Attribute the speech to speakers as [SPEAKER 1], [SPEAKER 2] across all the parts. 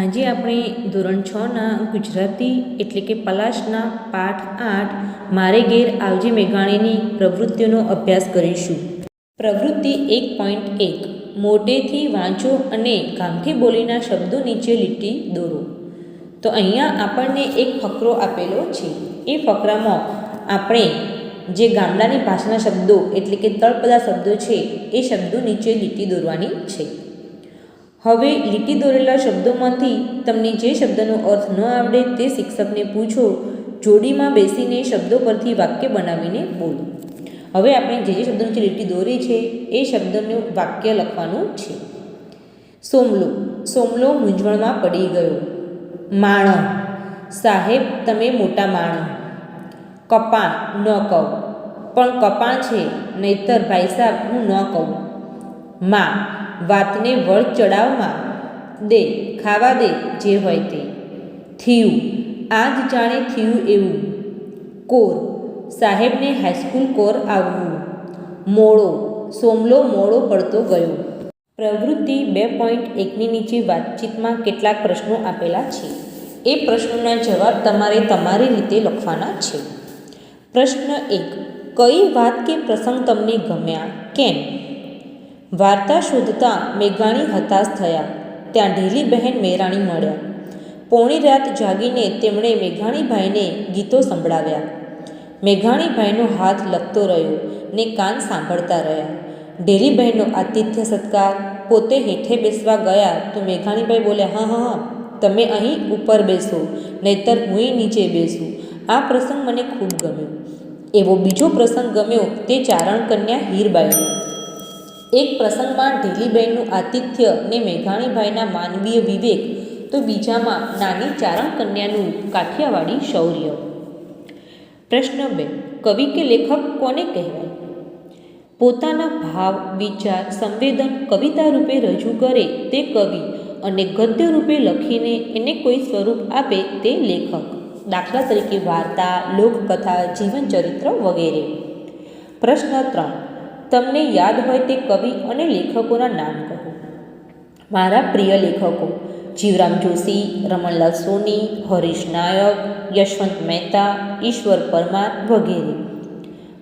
[SPEAKER 1] આજે આપણે ધોરણ છના ગુજરાતી એટલે કે પલાશના પાઠ આઠ મારે ઘેર આવજે મેઘાણીની પ્રવૃત્તિઓનો અભ્યાસ કરીશું. પ્રવૃત્તિ એક પોઈન્ટ એક, મોટેથી વાંચો અને ગામઠી બોલીના શબ્દો નીચે લીટી દોરો. તો અહીંયા આપણને એક ફકરો આપેલો છે. એ ફકરામાં આપણે જે ગામડાની ભાષાના શબ્દો એટલે કે તળપદા શબ્દો છે, એ શબ્દો નીચે લીટી દોરવાની છે. હવે લીટી દોરેલા શબ્દોમાંથી તમને જે શબ્દનો અર્થ ન આવડે તે શિક્ષકને પૂછો, જોડીમાં બેસીને શબ્દો પરથી વાક્ય બનાવીને બોલો. હવે આપણે જે જે શબ્દો નીચે લીટી દોરી છે, એ શબ્દનું વાક્ય લખવાનું છે. સોમલો સોમલો મૂંઝવણમાં પડી ગયો. માણ, સાહેબ તમે મોટા માણો. કપાણ ન કહું. પણ કપાણ છે, નહીતર ભાઈ સાહેબ હું ન કહું. માં વાતને વળ ચડાવમાં દે, ખાવા દે જે હોય તે. થયું, આજ જાણે થયું એવું. કોર, સાહેબને હાઈસ્કૂલ કોર આવવું. મોળો સોમલો મોળો પડતો ગયો. પ્રવૃત્તિ બે પોઈન્ટ એકની નીચે વાતચીતમાં કેટલાક પ્રશ્નો આપેલા છે. એ પ્રશ્નોના જવાબ તમારે તમારી રીતે લખવાના છે. પ્રશ્ન એક, કઈ વાત કે પ્રસંગ તમને ગમ્યા? કેમ? વાર્તા શોધતા મેઘાણી હતાશ થયા. ત્યાં ઢીલી બહેન મેરાણી મળ્યા. પોણી રાત જાગીને તેમણે મેઘાણીભાઈને ગીતો સંભળાવ્યા. મેઘાણીભાઈનો હાથ લખતો રહ્યો ને કાન સાંભળતા રહ્યા. ઢેરીબહેનનો આતિથ્ય સત્કાર, પોતે હેઠે બેસવા ગયા તો મેઘાણીભાઈ બોલ્યા, હા હા હા, તમે અહીં ઉપર બેસો, નહીતર હુંય નીચે બેસું. આ પ્રસંગ મને ખૂબ ગમ્યો. એવો બીજો પ્રસંગ ગમ્યો તે ચારણ કન્યા હીરબાઈનો. એક પ્રસંગમાં ઢીલીબહેનનું આતિથ્ય ને મેઘાણીભાઈના માનવીય વિવેક, તો બીજામાં નાની ચારણ કન્યાનું કાઠિયાવાડી શૌર્ય. પ્રશ્ન બે, કવિ કે લેખક કોને કહેવાય? પોતાના ભાવ, વિચાર, સંવેદન કવિતા રૂપે રજૂ કરે તે કવિ અને ગદ્ય રૂપે લખીને એને કોઈ સ્વરૂપ આપે તે લેખક. દાખલા તરીકે વાર્તા, લોકકથા, જીવનચરિત્ર વગેરે. પ્રશ્ન ત્રણ તમને યાદ હોય તે કવિ અને લેખકોના નામ કહો. મારા પ્રિય લેખકો, જીવરામ જોશી, રમણલાલ સોની, હરીશ નાયક, યશવંત મહેતા, ઈશ્વર પરમાર વગેરે.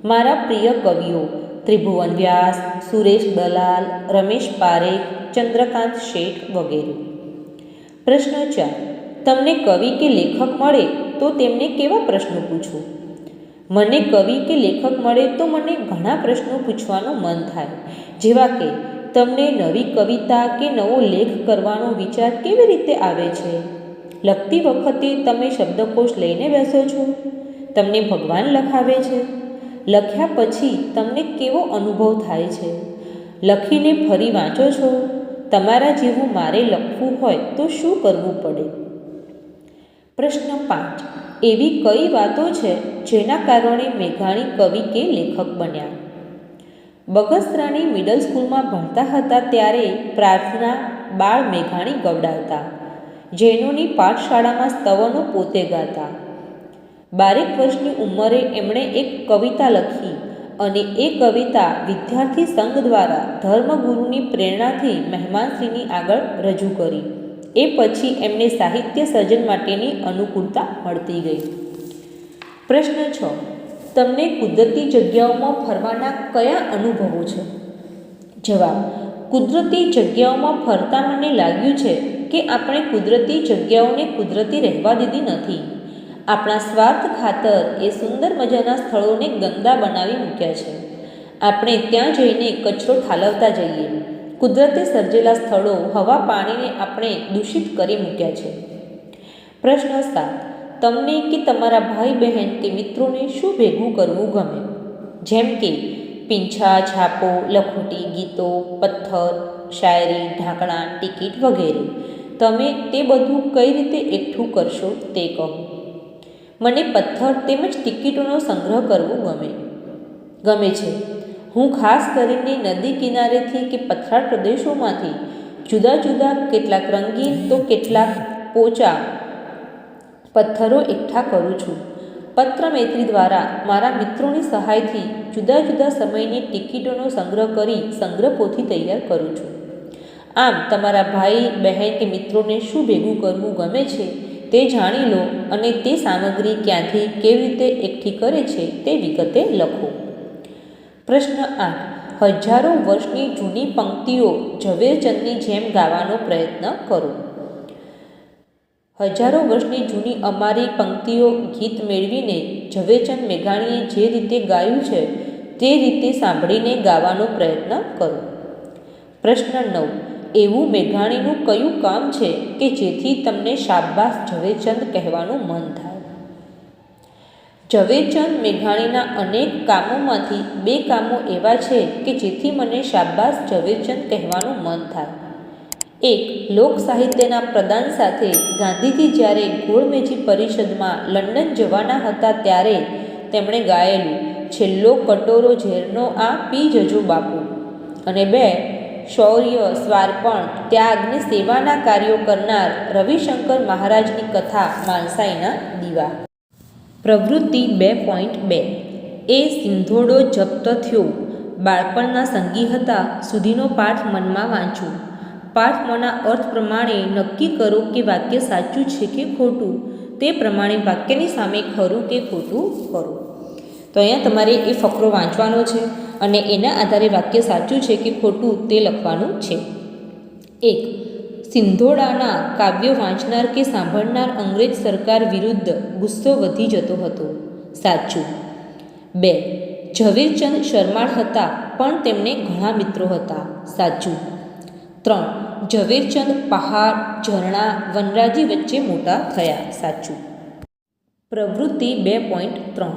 [SPEAKER 1] મારા પ્રિય કવિઓ, ત્રિભુવન વ્યાસ, સુરેશ દલાલ, રમેશ પારેખ, ચંદ્રકાંત શેઠ વગેરે. પ્રશ્ન ચાર, તમને કવિ કે લેખક મળે તો તેમને કેવા પ્રશ્નો પૂછો? મને કવિ કે લેખક મળે તો મને ઘણા પ્રશ્નો પૂછવાનું મન થાય. જેવા કે, તમને નવી કવિતા કે નવો લેખ કરવાનો વિચાર કેવી રીતે આવે છે? લખતી વખતે તમે શબ્દકોશ લઈને બેસો છો? તમને ભગવાન લખાવે છે? લખ્યા પછી તમને કેવો અનુભવ થાય છે? લખીને ફરી વાંચો છો? તમારા જેવું મારે લખવું હોય તો શું કરવું પડે? પ્રશ્ન પાંચ. એવી કઈ વાતો છે જેના કારણે મેઘાણી કવિ કે લેખક બન્યા? બગસરાની મિડલ સ્કૂલમાં ભણતા હતા ત્યારે પ્રાર્થના બાળ મેઘાણી ગવડાવતા, જૈનોની પાઠશાળામાં સ્તવનો પોતે ગાતા. બારેક વર્ષની ઉંમરે એમણે એક કવિતા લખી અને એ કવિતા વિદ્યાર્થી સંઘ દ્વારા ધર્મગુરુની પ્રેરણાથી મહેમાનશ્રીની આગળ રજૂ કરી. એ પછી એમને સાહિત્ય સર્જન માટેની અનુકૂળતા મળતી ગઈ. પ્રશ્ન છ. તમને કુદરતી જગ્યાઓમાં ફરવાના કયા અનુભવો છે? જવાબ. કુદરતી જગ્યાઓમાં ફરતા મને લાગ્યું છે કે આપણે કુદરતી જગ્યાઓને કુદરતી રહેવા દીધી નથી. આપણા સ્વાર્થ ખાતર એ સુંદર મજાના સ્થળોને ગંદા બનાવી મૂક્યા છે. આપણે ત્યાં જઈને કચરો ઠાલવતા જઈએ. કુદરતે સર્જેલા સ્થળો હવા પાણીને આપણે દૂષિત કરી મૂક્યા છે. પ્રશ્ન સાત, તમને કે તમારા ભાઈ બહેન કે મિત્રોને શું ભેગું કરવું ગમે? જેમ કે પીંછા, છાપો, લખોટી, ગીતો, પથ્થર, શાયરી, ઢાંકણા, ટિકિટ વગેરે. તમે તે બધું કઈ રીતે એકઠું કરશો તે કહો. મને પથ્થર તેમજ ટિકિટોનો સંગ્રહ કરવો ગમે. ગમે છે. હું ખાસ કરીને નદી કિનારેથી કે પથરાળ પ્રદેશોમાંથી જુદા જુદા કેટલાક રંગીન તો કેટલાક પોચા પથ્થરો એકઠા કરું છું. પત્ર મૈત્રી દ્વારા મારા મિત્રોની સહાયથી જુદા જુદા સમયની ટિકિટોનો સંગ્રહ કરી સંગ્રહ પોથી તૈયાર કરું છું. આમ, તમારા ભાઈ, બહેન કે મિત્રોને શું ભેગું કરવું ગમે છે તે જાણી લો અને તે સામગ્રી ક્યાંથી કેવી રીતે એકઠી કરે છે તે વિગતે લખો. પ્રશ્ન આઠ. હજારો વર્ષની જૂની પંક્તિઓ ઝવેરચંદની જેમ ગાવાનો પ્રયત્ન કરો. હજારો વર્ષની જૂની અમારી પંક્તિઓ ગીત મેળવીને ઝવેરચંદ મેઘાણીએ જે રીતે ગાયું છે, તે રીતે સાંભળીને ગાવાનો પ્રયત્ન કરો. પ્રશ્ન નવ. એવું મેઘાણીનું કયું કામ છે કે જેથી તમને શાબાશ ઝવેરચંદ કહેવાનું મન થાય? ઝવેરચંદ મેઘાણીના અનેક કામોમાંથી બે કામો એવા છે કે જેથી મને શાબાશ ઝવેરચંદ કહેવાનું મન થાય. એક, લોક સાહિત્યના પ્રદાન સાથે ગાંધીજી જ્યારે ગોળમેજી પરિષદમાં લંડન જવાના હતા ત્યારે તેમણે ગાયેલું છેલ્લો કટોરો ઝેરનો આ પી જજો બાપુ. અને બે, શૌર્ય, સ્વાર્પણ ત્યાગની સેવાના કાર્યો કરનાર રવિશંકર મહારાજની કથા માણસાઈના દીવા. પ્રવૃત્તિ બે પોઈન્ટ બે. એ સિંધોડો જપ્ત થયો. બાળપણના સંગી હતા. સુધીનો પાઠ મનમાં વાંચું પાઠમાંના અર્થ પ્રમાણે નક્કી કરો કે વાક્ય સાચું છે કે ખોટું. તે પ્રમાણે વાક્યની સામે ખરું કે ખોટું કરો. તો અહીંયા તમારે એ ફકરો વાંચવાનો છે અને એના આધારે વાક્ય સાચું છે કે ખોટું તે લખવાનું છે. એક સિંધોડાના કાવ્યો વાંચનાર કે સાંભળનાર અંગ્રેજ સરકાર વિરુદ્ધ ગુસ્સો વધી જતો હતો. સાચું. બે. ઝવેરચંદ શર્માળ હતા, પણ તેમને ઘણા મિત્રો હતા. સાચું. ત્રણ. ઝવેરચંદ પહાડ, ઝરણા, વનરાજી વચ્ચે મોટા થયા. સાચું. પ્રવૃત્તિ બે પોઈન્ટ ત્રણ.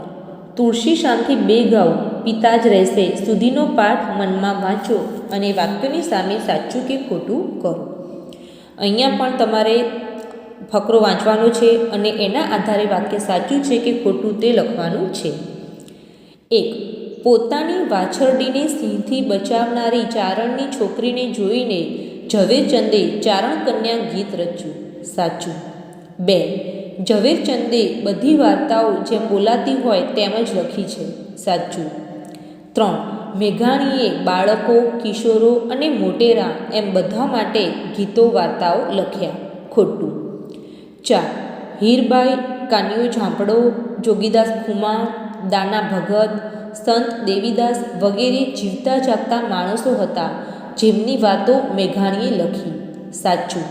[SPEAKER 1] તુલસી શાંતિ બે ગાઉ, પિતા જ રહેશે. સુધીનો પાઠ મનમાં વાંચો અને વાક્યની સામે સાચું કે ખોટું કરો. અહીંયા પણ તમારે ફકરો વાંચવાનો છે અને એના આધારે વાક્ય સાચું છે કે ખોટું તે લખવાનું છે. એક, પોતાની વાછરડીને સિંહથી બચાવનારી ચારણની છોકરીને જોઈને ઝવેરચંદે ચારણ કન્યા ગીત રચ્યું, સાચું. બે, ઝવેરચંદે બધી વાર્તાઓ જેમ બોલાતી હોય તેમ જ લખી છે, સાચું. ત્રણ મેઘાણીએ બાળકો, કિશોરો અને મોટેરા એમ બધા માટે ગીતો, વાર્તાઓ લખ્યા. ખોટું. ચાર. હીરબાઈ કાનિયો ઝાંપડો, જોગીદાસ ખુમા દાના ભગત, સંત દેવીદાસ વગેરે જીવતા જાગતા માણસો હતા જેમની વાતો મેઘાણીએ લખી. સાચું.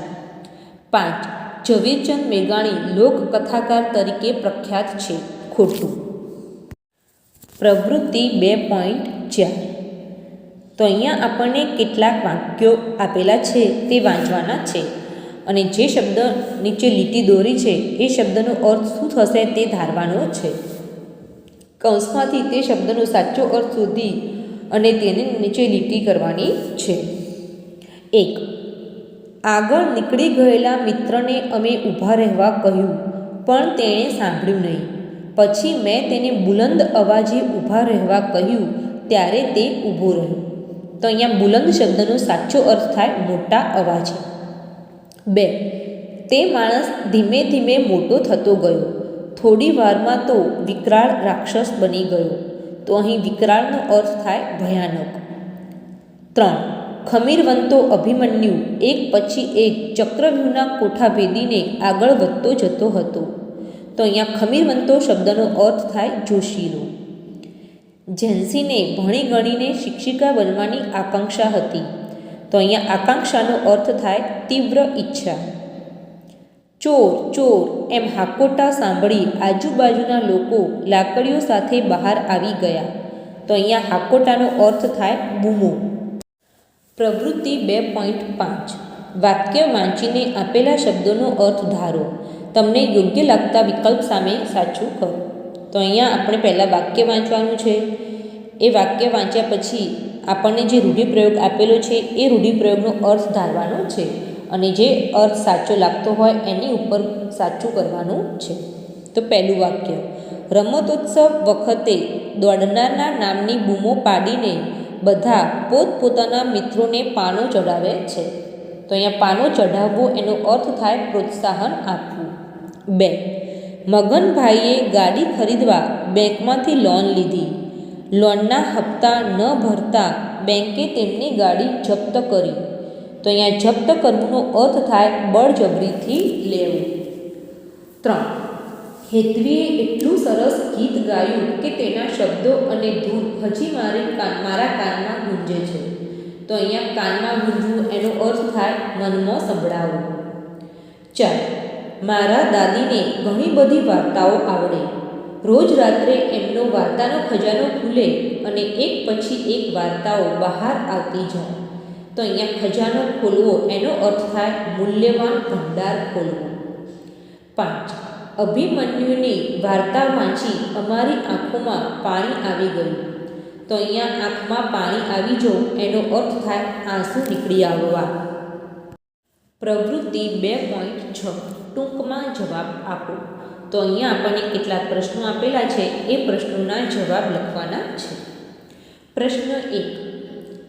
[SPEAKER 1] પાંચ. ઝવેરચંદ મેઘાણી લોકકથાકાર તરીકે પ્રખ્યાત છે. ખોટું. પ્રવૃત્તિ બે પોઈન્ટ ચાર. તો અહીંયા આપણને કેટલાક વાક્યો આપેલા છે તે વાંચવાના છે. અને જે શબ્દ નીચે લીટી દોરી છે, એ શબ્દનો અર્થ શું થશે તે ધારવાનો છે. કૌંસમાંથી તે શબ્દનો સાચો અર્થ શોધી અને તેને નીચે લીટી કરવાની છે. એક, આગળ નીકળી ગયેલા મિત્રને અમે ઊભા રહેવા કહ્યું, પણ તેણે સાંભળ્યું નહીં. પછી મેં તેને બુલંદ અવાજે ઊભા રહેવા કહ્યું, ત્યારે તે ઊભો રહ્યો. તો અહીંયા બુલંદ શબ્દનો સાચો અર્થ થાય મોટા અવાજે. બે, તે માણસ ધીમે ધીમે મોટો થતો ગયો. થોડી વારમાં તો વિકરાળ રાક્ષસ બની ગયો. તો અહીં વિકરાળનો અર્થ થાય ભયાનક. ત્રણ, ખમીરવંતો અભિમન્યુ એક પછી એક ચક્રવ્યૂહના કોઠા ભેદીને આગળ વધતો જતો હતો. તો અહીંયા ખમીરવંતો શબ્દનો અર્થ થાય જોશીનો. ઝેન્સીને ભણી ગણીને શિક્ષિકા બનવાની આકાંક્ષા હતી. તો અહીંયા આકાંક્ષાનો અર્થ થાય તીવ્ર ઈચ્છા. ચોર ચોર, એમ હાકોટા સાંભળી આજુબાજુના લોકો લાકડીઓ સાથે બહાર આવી ગયા. તો અહીંયા હાકોટાનો અર્થ થાય બૂમો. પ્રવૃત્તિ બે પોઈન્ટ પાંચ. વાક્ય વાંચીને આપેલા શબ્દોનો અર્થ ધારો. તમને યોગ્ય લાગતા વિકલ્પ સામે સાચું કરો તો અહીંયા આપણે પહેલાં વાક્ય વાંચવાનું છે. એ વાક્ય વાંચ્યા પછી આપણને જે રૂઢિપ્રયોગ આપેલો છે, એ રૂઢિપ્રયોગનો અર્થ ધારવાનો છે અને જે અર્થ સાચો લાગતો હોય એની ઉપર સાચું કરવાનું છે. તો પહેલું વાક્ય, રમતોત્સવ વખતે દોડનારના નામની બૂમો પાડીને બધા પોતપોતાના મિત્રોને પાનો ચઢાવે છે. તો અહીંયા પાનો ચઢાવવો એનો અર્થ થાય પ્રોત્સાહન આપવું. બે. મગનભાઈએ ગાડી ખરીદવા બેંકમાંથી લોન લીધી. લોનના હપ્તા ન ભરતા બેંકે તેમની ગાડી જપ્ત કરી. તો અહીંયા જપ્ત કરવુંનો અર્થ થાય બળજબરીથી લેવું. ત્રણ. હેતવીએ એટલું સરસ ગીત ગાયું કે તેના શબ્દો અને ધૂન હજી મારે કાન, મારા કાનમાં ગુંજે છે. તો અહીંયા કાનમાં ગુંજવું એનો અર્થ થાય મનમાં સંભળાવવું ચાર. મારા દાદીને ઘણી બધી વાર્તાઓ આવડે. રોજ રાત્રે એમનો વાર્તાનો ખજાનો ખુલે અને એક પછી એક વાર્તાઓ બહાર આવતી જાય. તો અહીંયા ખજાનો ખોલવો એનો અર્થ થાય મૂલ્યવાન ભંડાર ખોલવો. પાંચ. અભિમન્યુની વાર્તા વાંચી અમારી આંખોમાં પાણી આવી ગયું. તો અહીંયા આંખમાં પાણી આવી જો એનો અર્થ થાય આંસુ નીકળી આવવા. પ્રવૃત્તિ બે પોઈન્ટ છ. ટૂંકમાં જવાબ આપો. તો અહીંયા આપણને કેટલાક પ્રશ્નો આપેલા છે, એ પ્રશ્નોના જવાબ લખવાના છે. પ્રશ્ન એક,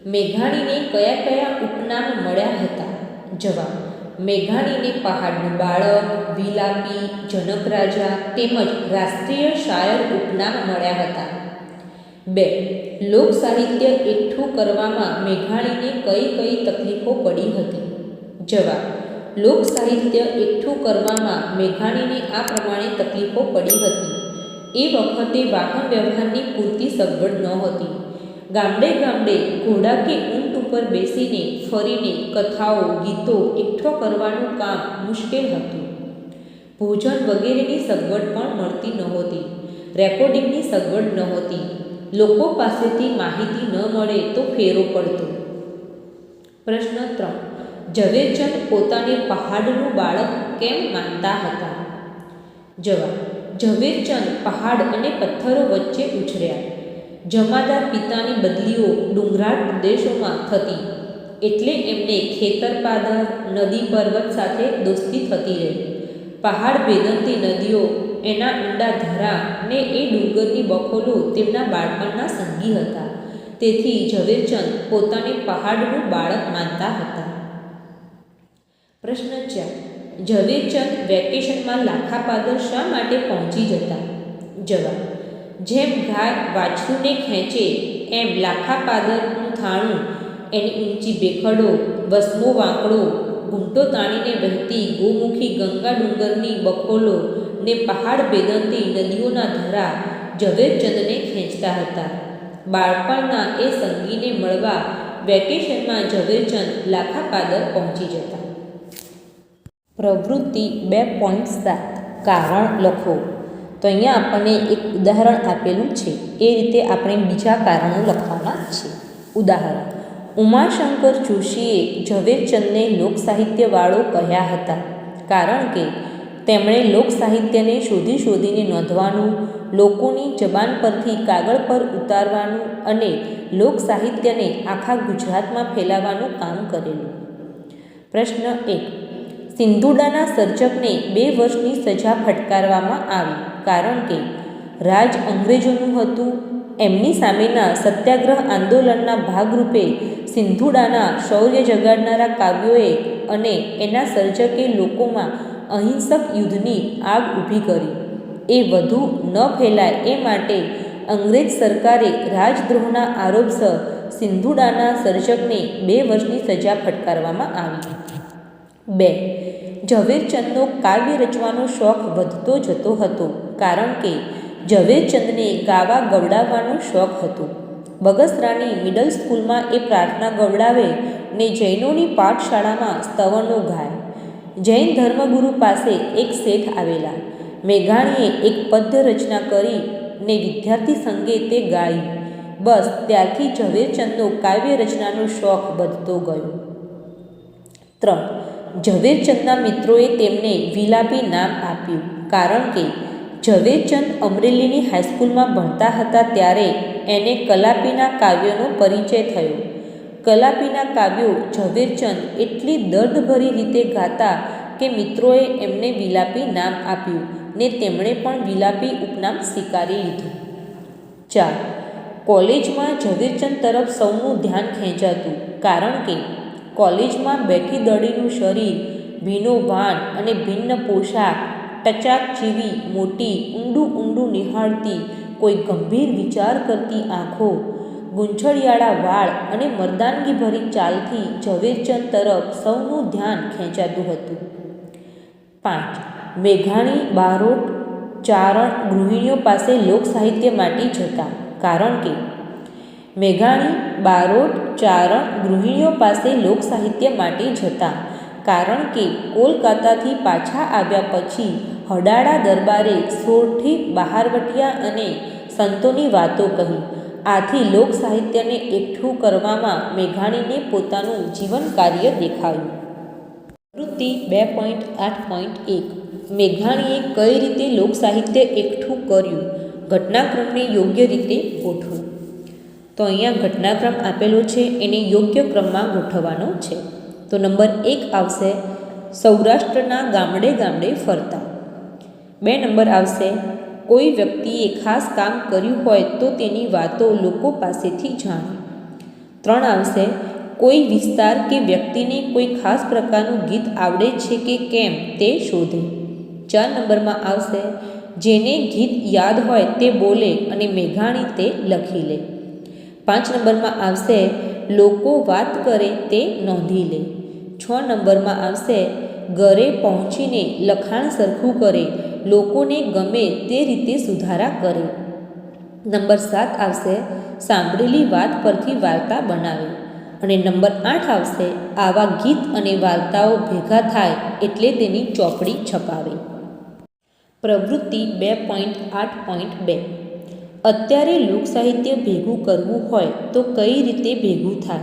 [SPEAKER 1] મેઘાણીને કયા કયા ઉપનામ મળ્યા હતા? જવાબ, મેઘાણીને પહાડનું બાળક, વિલાપી જનક રાજા તેમજ રાષ્ટ્રીય શાયર ઉપનામ મળ્યા હતા. બે, લોક સાહિત્ય એકઠું કરવામાં મેઘાણીને કઈ કઈ તકલીફો પડી હતી? જવાબ લોક સાહિત્ય એકઠું કરવામાં મેઘાણીને આ પ્રમાણે તકલીફો પડી હતી. એ વખતે વાહન વ્યવહારની પૂરતી સગવડ નહોતી ગામડે ગામડે ઘોડા કે ઊંટ ઉપર બેસીને ફરીને કથાઓ, ગીતો એકઠો કરવાનું કામ મુશ્કેલ હતું. ભોજન વગેરેની સગવડ પણ મળતી નહોતી. રેકોર્ડિંગની સગવડ નહોતી. લોકો પાસેથી માહિતી ન મળે તો ફેરો પડતો. પ્રશ્ન ત્રણ. ઝવેરચંદ પોતાને પહાડનું બાળક કેમ માનતા હતા? જવાબ ઝવેરચંદ પહાડ અને પથ્થરો વચ્ચે ઉછર્યા. જમાદાર પિતાની બદલીઓ ડુંગરાળ પ્રદેશોમાં થતી, એટલે એમને ખેતર પાદર નદી પર્વત સાથે દોસ્તી થતી રહી. પહાડ ભેદંતી નદીઓ, એના ઊંડા ધરા ને એ ડુંગરની બખોલો તેમના બાળપણના સંગી હતા. તેથી ઝવેરચંદ પોતાને પહાડનું બાળક માનતા હતા. પ્રશ્ન ચાર. ઝવેરચંદ વેકેશનમાં લાખાપાદર શા માટે પહોંચી જતા? જવાબ, જેમ ગાય વાછરુને ખેંચે, એમ લાખાપાદરનું થાણું, એની ઊંચી બેખડો, વસમો વાંકડો ઘૂંટો તાણીને વહેતી ગોમુખી ગંગા ડુંગરની બખોલો ને પહાડ ભેદનતી નદીઓના ધરા ઝવેરચંદને ખેંચતા હતા. બાળપણના એ સંગીને મળવા વેકેશનમાં ઝવેરચંદ લાખાપાદર પહોંચી જતા. પ્રવૃત્તિ બે પોઈન્ટ સાત. કારણ લખો. તો અહીંયા આપણને એક ઉદાહરણ આપેલું છે. એ રીતે આપણે બીજા કારણો લખવાના છે. ઉદાહરણ. ઉમાશંકર જોશીએ ઝવેરચંદને લોકસાહિત્યવાળો કહ્યા હતા. કારણ કે તેમણે લોકસાહિત્યને શોધી શોધીને નોંધવાનું, લોકોની જબાન પરથી કાગળ પર ઉતારવાનું અને લોકસાહિત્યને આખા ગુજરાતમાં ફેલાવવાનું કામ કરેલું. પ્રશ્ન એક. સિંધુડાના સર્જકને બે વર્ષની સજા ફટકારવામાં આવી કારણ કે રાજ અંગ્રેજોનું હતું. એમની સામેના સત્યાગ્રહ આંદોલનના ભાગરૂપે સિંધુડાના શૌર્ય જગાડનારા કાવ્યોએ અને એના સર્જકે લોકોમાં અહિંસક યુદ્ધની આગ ઊભી કરી. એ વધુ ન ફેલાય એ માટે અંગ્રેજ સરકારે રાજદ્રોહના આરોપસર સિંધુડાના સર્જકને બે વર્ષની સજા ફટકારવામાં આવી. બે ઝવેરચંદનો કાવ્ય રચવાનો શોખ વધતો જતો હતો, કારણ કે ઝવેરચંદને ગાવા ગવડાવવાનો શોખ હતો. બગસરાની મિડલ સ્કૂલમાં એ પ્રાર્થના ગવડાવે ને જૈનોની પાઠશાળામાં સ્તવનો ગાય. જૈન ધર્મગુરુ પાસે એક શેઠ આવેલા. મેઘાણીએ એક પદ્ય રચના કરી ને વિદ્યાર્થી સંગે તે ગાયું બસ ત્યારથી ઝવેરચંદનો કાવ્ય રચનાનો શોખ વધતો ગયો. ત્રણ. ઝવેરચંદના મિત્રોએ તેમને વિલાપી નામ આપ્યું કારણ કે ઝવેરચંદ અમરેલીની હાઈસ્કૂલમાં ભણતા હતા ત્યારે એને કલાપીના કાવ્યોનો પરિચય થયો. કલાપીના કાવ્યો ઝવેરચંદ એટલી દર્દભરી રીતે ગાતા કે મિત્રોએ એમને વિલાપી નામ આપ્યું ને તેમણે પણ વિલાપી ઉપનામ સ્વીકારી લીધું. ચાર. કોલેજમાં ઝવેરચંદ તરફ સૌનું ધ્યાન ખેંચાતું કારણ કે કોલેજમાં બેઠી દડીનું શરીર, ભીનો ભાન અને ભિન્ન પોશાક, ટચાક જેવી મોટી, ઊંડું ઊંડું નિહાળતી, કોઈ ગંભીર વિચાર કરતી આંખો ગુંછળિયાળા વાળ અને મર્દાનગીભરી ચાલથી ઝવેરચંદ તરફ સૌનું ધ્યાન ખેંચાતું હતું. પાંચ, મેઘાણી બારોટ ચારણ ગૃહિણીઓ પાસે લોક સાહિત્ય માટે જતા, કારણ કે મેઘાણી, બારોટ, ચારણ ગૃહિણીઓ પાસે લોકસાહિત્ય માટે જતા. કારણ કે કોલકાતાથી પાછા આવ્યા પછી હડાળા દરબારે સોળથી બહારવટિયા અને સંતોની વાતો કહી. આથી લોકસાહિત્યને એકઠું કરવામાં મેઘાણીને પોતાનું જીવન કાર્ય દેખાયું. વૃત્તિ બે પોઈન્ટ આઠ પોઈન્ટ એક. મેઘાણીએ કઈ રીતે લોકસાહિત્ય એકઠું કર્યું? ઘટનાક્રમને યોગ્ય રીતે ગોઠવો તો અહીંયા ઘટનાક્રમ આપેલો છે, એને યોગ્ય ક્રમમાં ગોઠવવાનો છે. તો નંબર એક આવશે, સૌરાષ્ટ્રના ગામડે ગામડે ફરતા. બે નંબર આવશે, કોઈ વ્યક્તિએ ખાસ કામ કર્યું હોય તો તેની વાતો લોકો પાસેથી જાણે. ત્રણ આવશે, કોઈ વિસ્તાર કે વ્યક્તિને કોઈ ખાસ પ્રકારનું ગીત આવડે છે કે કેમ તે શોધે. ચાર નંબરમાં આવશે, જેને ગીત યાદ હોય તે બોલે અને મેઘાણી તે લખી લે. પાંચ નંબરમાં આવશે, લોકો વાત કરે તે નોંધી લે. છ નંબરમાં આવશે, ઘરે પહોંચીને લખાણ સરખું કરે, લોકોને ગમે તે રીતે સુધારા કરે. નંબર સાત આવશે, સાંભળેલી વાત પરથી વાર્તા બનાવે. અને નંબર આઠ આવશે, આવા ગીત અને વાર્તાઓ ભેગા થાય એટલે તેની ચોપડી છપાવે. પ્રવૃત્તિ બે પોઈન્ટ આઠ પોઈન્ટ બે. અત્યારે લોકસાહિત્ય ભેગું કરવું હોય તો કઈ રીતે ભેગું થાય?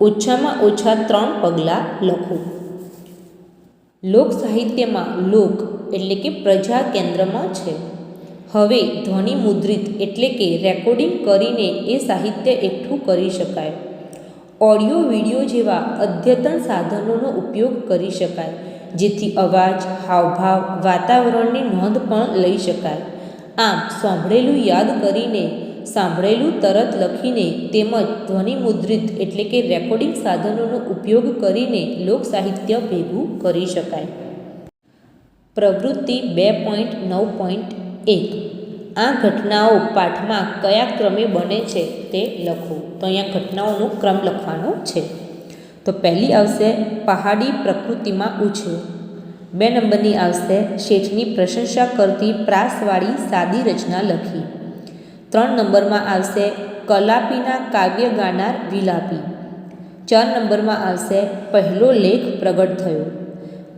[SPEAKER 1] ઓછામાં ઓછા ત્રણ પગલાં લખો. લોકસાહિત્યમાં લોક એટલે કે પ્રજા કેન્દ્રમાં છે. હવે ધ્વનિ મુદ્રિત એટલે કે રેકોર્ડિંગ કરીને એ સાહિત્ય એકઠું કરી શકાય. ઓડિયો, વિડિયો જેવા અદ્યતન સાધનોનો ઉપયોગ કરી શકાય, જેથી અવાજ, હાવભાવ, વાતાવરણની નોંધ પણ લઈ શકાય. આમ સાંભળેલું યાદ કરીને, સાંભળેલું તરત લખીને તેમજ ધ્વનિમુદ્રિત એટલે કે રેકોર્ડિંગ સાધનોનો ઉપયોગ કરીને લોકસાહિત્ય ભેગું કરી શકાય. પ્રવૃત્તિ બે પોઈન્ટ નવ પોઈન્ટ એક. આ ઘટનાઓ પાઠમાં કયા ક્રમે બને છે તે લખો. તો અહીંયા ઘટનાઓનો ક્રમ લખવાનો છે. તો પહેલી આવશે, પહાડી પ્રકૃતિમાં ઉછેર. બે નંબરની આવશે. શેઠની પ્રશંસા કરતી પ્રાસવાળી સાદી રચના લખી. ત્રણ નંબરમાં આવશે, કલાપીના કાવ્ય ગાનાર વિલાપી. ચાર નંબરમાં આવશે, પહેલો લેખ પ્રગટ થયો.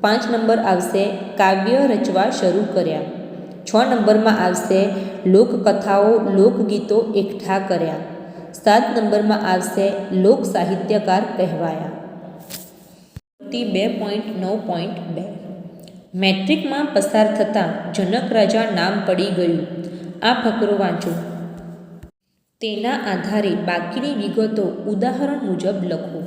[SPEAKER 1] પાંચ નંબર આવશે, કાવ્ય રચવા શરૂ કર્યા. છ નંબરમાં આવશે, લોકકથાઓ, લોકગીતો એકઠા કર્યા. સાત નંબરમાં આવશે લોક સાહિત્યકાર કહેવાયા બે પોઈન્ટ નવ પોઈન્ટ બે. મેટ્રિકમાં પસાર થતાં જનક રાજા નામ પડી ગયું. આ ફકરો વાંચો. તેના આધારે બાકીની વિગતો ઉદાહરણ મુજબ લખો.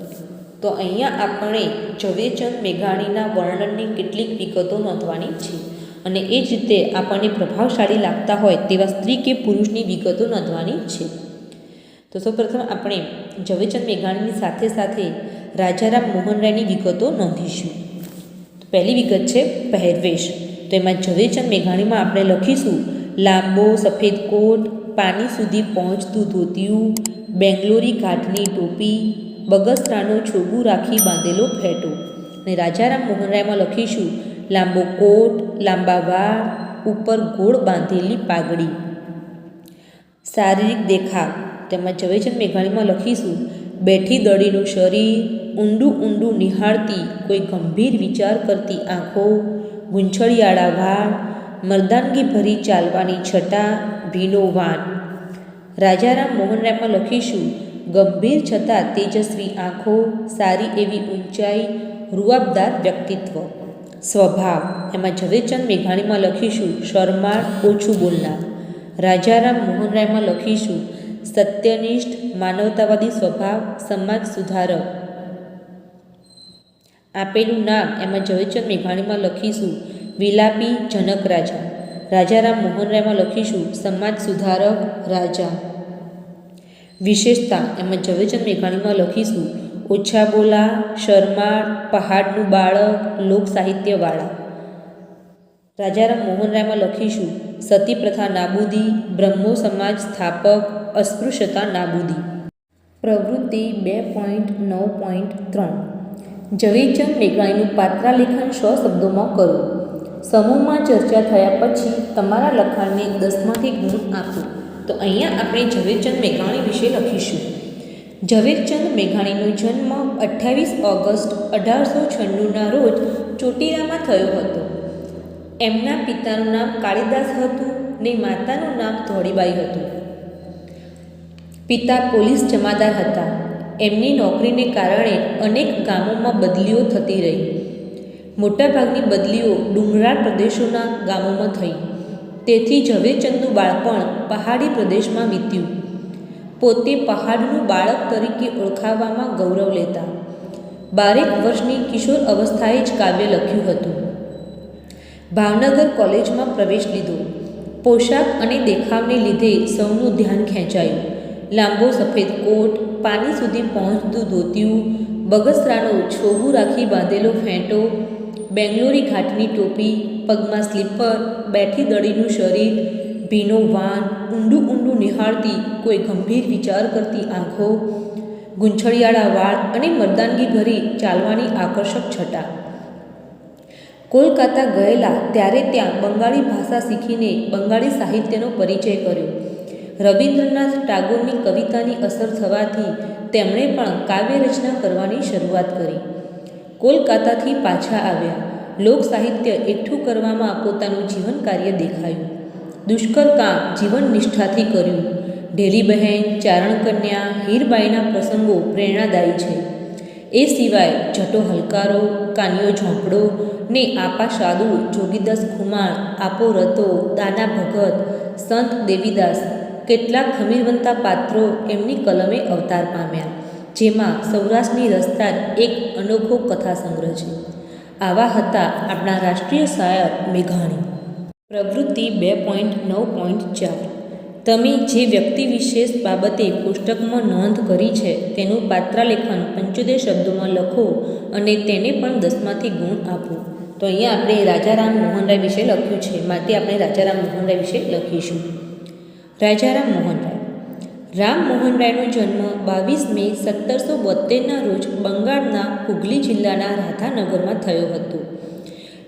[SPEAKER 1] તો અહીંયા આપણે ઝવેરચંદ મેઘાણીના વર્ણનની કેટલીક વિગતો નોંધવાની છે અને એ જ રીતે આપણને પ્રભાવશાળી લાગતા હોય તેવા સ્ત્રી કે પુરુષની વિગતો નોંધવાની છે. તો સૌપ્રથમ આપણે ઝવેરચંદ મેઘાણીની સાથે સાથે રાજારામ મોહન રાયની વિગતો નોંધીશું. પહેલી વિગત છે પહેરવેશ. તો એમાં ઝવેરચંદ મેઘાણીમાં આપણે લખીશું, લાંબો સફેદ કોટ પાણી સુધી પહોંચતું ધોતિયું, બેંગ્લોરી ઘાટની ટોપી, બગસરાનો છોગું રાખી બાંધેલો ફેટો. અને રાજારામ મોહનરાયમાં લખીશું, લાંબો કોટ, લાંબા વાળ, ઉપર ગોળ બાંધેલી પાઘડી. શારીરિક દેખાવ. તેમાં ઝવેરચંદ મેઘાણીમાં લખીશું બેઠી દડીનું શરીર ઊંડું ઊંડું નિહાળતી, કોઈ ગંભીર વિચાર કરતી આંખો, ગૂંછળિયાળા વાળ મરદાનગી ભરી ચાલવાની છટા, ભીનો વાન. રાજારામ મોહનરાયમાં લખીશું, ગંભીર છતાં તેજસ્વી આંખો, સારી એવી ઊંચાઈ, રૂઆબદાર વ્યક્તિત્વ. સ્વભાવ. એમાં ઝવેરચંદ મેઘાણીમાં લખીશું, શરમાળ, ઓછું બોલનાર. રાજારામ મોહનરાયમાં લખીશું સત્યનિષ્ઠ માનવતાવાદી સ્વભાવ સમાજ સુધારક. આપેલું નામ એમાં ઝવેરચંદ મેઘાણીમાં લખીશું, વિલાપી જનક રાજા. રાજારામ મોહનરાયમાં લખીશું, સમાજ સુધારક રાજા. વિશેષતા એમાં ઝવેરચંદ મેઘાણીમાં લખીશું, ઓછા બોલા, શર્માળ, પહાડનું બાળક, લોક સાહિત્યવાળા. રાજારામ મોહનરાયમાં લખીશું સતી પ્રથા નાબૂદી, બ્રહ્મો સમાજ સ્થાપક અસ્પૃશ્યતા નાબૂદી. પ્રવૃત્તિ બે પોઈન્ટ નવ પોઈન્ટ ત્રણ. ઝવેરચંદ મેઘાણીનું પાત્રાલેખન સો શબ્દોમાં કરો. સમૂહમાં ચર્ચા થયા પછી તમારા લખાણને દસમાંથી ગુણ આપો. તો અહીંયા આપણે ઝવેરચંદ મેઘાણી વિશે લખીશું. ઝવેરચંદ મેઘાણીનો જન્મ અઠ્ઠાવીસ ઓગસ્ટ અઢારસો છન્નુંના રોજ ચોટીલામાં થયો હતો. એમના પિતાનું નામ કાળીદાસ હતું ને માતાનું નામ ધોળીબાઈ હતું. પિતા પોલીસ જમાદાર હતા. એમની નોકરીને કારણે અનેક ગામોમાં બદલીઓ થતી રહી. મોટાભાગની બદલીઓ ડુંગરાળ પ્રદેશોના ગામોમાં થઈ. તેથી ઝવેરચંદનું બાળપણ પહાડી પ્રદેશમાં વીત્યું. પોતે પહાડનું બાળક તરીકે ઓળખાવામાં ગૌરવ લેતા. બારેક વર્ષની કિશોર અવસ્થાએ જ કાવ્ય લખ્યું હતું. ભાવનગર કોલેજમાં પ્રવેશ લીધો. પોશાક અને દેખાવને લીધે સૌનું ધ્યાન ખેંચાયું. લાંબો સફેદ કોટ, પાની સુધી પહોંચતું ધોતિયું, બગસરાનો છોગું રાખી બાંધેલો ફેંટો, બેંગ્લોરી ઘાટની ટોપી, પગમાં સ્લીપર, બેઠી દડીનું શરીર, ભીનો વાન, ઊંડું ઊંડું નિહાળતી કોઈ ગંભીર વિચાર કરતી આંખો ગુંછળિયાળા વાળ અને મર્દાનગી ભરી ચાલવાની આકર્ષક છટા. કોલકાતા ગયેલા ત્યારે ત્યાં બંગાળી ભાષા શીખીને બંગાળી સાહિત્યનો પરિચય કર્યો. રવિન્દ્રનાથ ટાગોરની કવિતાની અસર થવાથી તેમણે પણ કાવ્ય રચના કરવાની શરૂઆત કરી. કોલકાતાથી પાછા આવ્યા. લોક સાહિત્ય એકઠું કરવામાં પોતાનું જીવન કાર્ય દેખાયું. દુષ્કર કામ જીવન નિષ્ઠાથી કર્યું. ઢેલી બહેન ચારણકન્યા હીરબાઈના પ્રસંગો પ્રેરણાદાયી છે. એ સિવાય જટો હલકારો, કાનિયો ઝોંપડો ને આપા સાદુ જોગીદાસ ખુમાણ, આપો રતો, દાના ભગત, સંત દેવીદાસ કેટલાક ખમીરવંતા પાત્રો એમની કલમે અવતાર પામ્યા, જેમાં સૌરાષ્ટ્રની રસ્તાર એક અનોખો કથા સંગ્રહ છે. આવા હતા આપણા રાષ્ટ્રીય શાયર મેઘાણી. પ્રવૃત્તિ બે પોઈન્ટ નવ પોઈન્ટ ચાર. તમે જે વ્યક્તિ વિશેષ બાબતે પુસ્તકમાં નોંધ કરી છે, તેનું પાત્રાલેખન પંચોતેર શબ્દોમાં લખો અને તેને પણ દસમાંથી ગુણ આપો. તો અહીંયા આપણે રાજારામ મોહનરાય વિશે લખ્યું છે. માટે આપણે રાજારામ મોહનરાય વિશે લખીશું. રાજારામ મોહનરાય. રામ મોહનરાયનો જન્મ બાવીસ મે સત્તરસો બોતેરના રોજ બંગાળના હુગલી જિલ્લાના રાધાનગરમાં થયો હતો.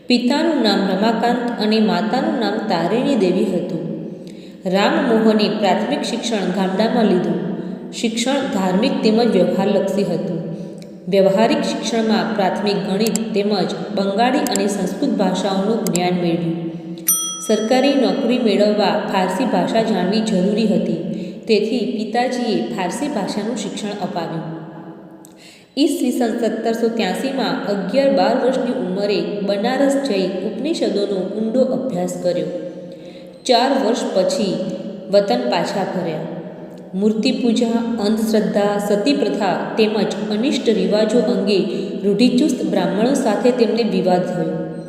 [SPEAKER 1] પિતાનું નામ રમાકાંત અને માતાનું નામ તારિણી દેવી હતું. રામ મોહને પ્રાથમિક શિક્ષણ ગામડામાં લીધું. શિક્ષણ ધાર્મિક તેમજ વ્યવહારલક્ષી હતું. વ્યવહારિક શિક્ષણમાં પ્રાથમિક ગણિત તેમજ બંગાળી અને સંસ્કૃત ભાષાઓનું જ્ઞાન મેળવ્યું. સરકારી નોકરી મેળવવા ફારસી ભાષા જાણવી જરૂરી હતી. તેથી પિતાજીએ ફારસી ભાષાનું શિક્ષણ અપાવ્યું. ઈસવીસન સત્તરસો ત્યાસીમાં અગિયાર બાર વર્ષની ઉંમરે બનારસ જઈ ઉપનિષદોનો ઊંડો અભ્યાસ કર્યો. ચાર વર્ષ પછી વતન પાછા ફર્યા. મૂર્તિપૂજા, અંધશ્રદ્ધા સતી પ્રથા તેમજ અનિષ્ટ રિવાજો અંગે રૂઢિચુસ્ત બ્રાહ્મણો સાથે તેમને વિવાદ થયો.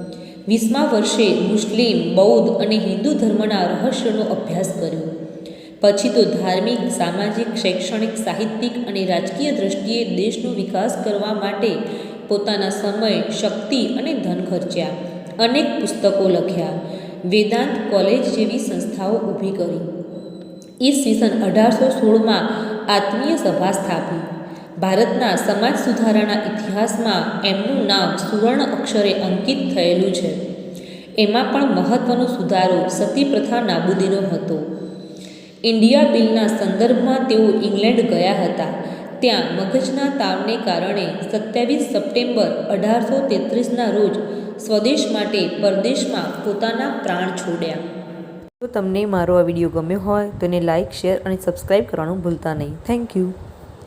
[SPEAKER 1] વીસમા વર્ષે મુસ્લિમ, બૌદ્ધ અને હિન્દુ ધર્મના રહસ્યનો અભ્યાસ કર્યો. પછી તો ધાર્મિક, સામાજિક, શૈક્ષણિક, સાહિત્યિક અને રાજકીય દ્રષ્ટિએ દેશનો વિકાસ કરવા માટે પોતાના સમય, શક્તિ અને ધન ખર્ચ્યા. અનેક પુસ્તકો લખ્યા. વેદાંત કોલેજ જેવી સંસ્થાઓ ઊભી કરી. ઈસવીસન અઢારસો સોળમાં આત્મીય સભા સ્થાપી. ભારતના સમાજ સુધારાના ઇતિહાસમાં એમનું નામ સુવર્ણ અક્ષરે અંકિત થયેલું છે. એમાં પણ મહત્ત્વનો સુધારો સતી પ્રથા નાબૂદીનો હતો. ઇન્ડિયા બિલના સંદર્ભમાં તેઓ ઇંગ્લેન્ડ ગયા હતા. ત્યાં મગજના તાવને કારણે સત્યાવીસ સપ્ટેમ્બર અઢારસો તેત્રીસના રોજ સ્વદેશ માટે પરદેશમાં પોતાના પ્રાણ છોડ્યા.
[SPEAKER 2] જો તમને મારો આ વીડિયો ગમ્યો હોય તો એને લાઇક શેર અને સબસ્ક્રાઈબ કરવાનું ભૂલતા નહીં. Thank you.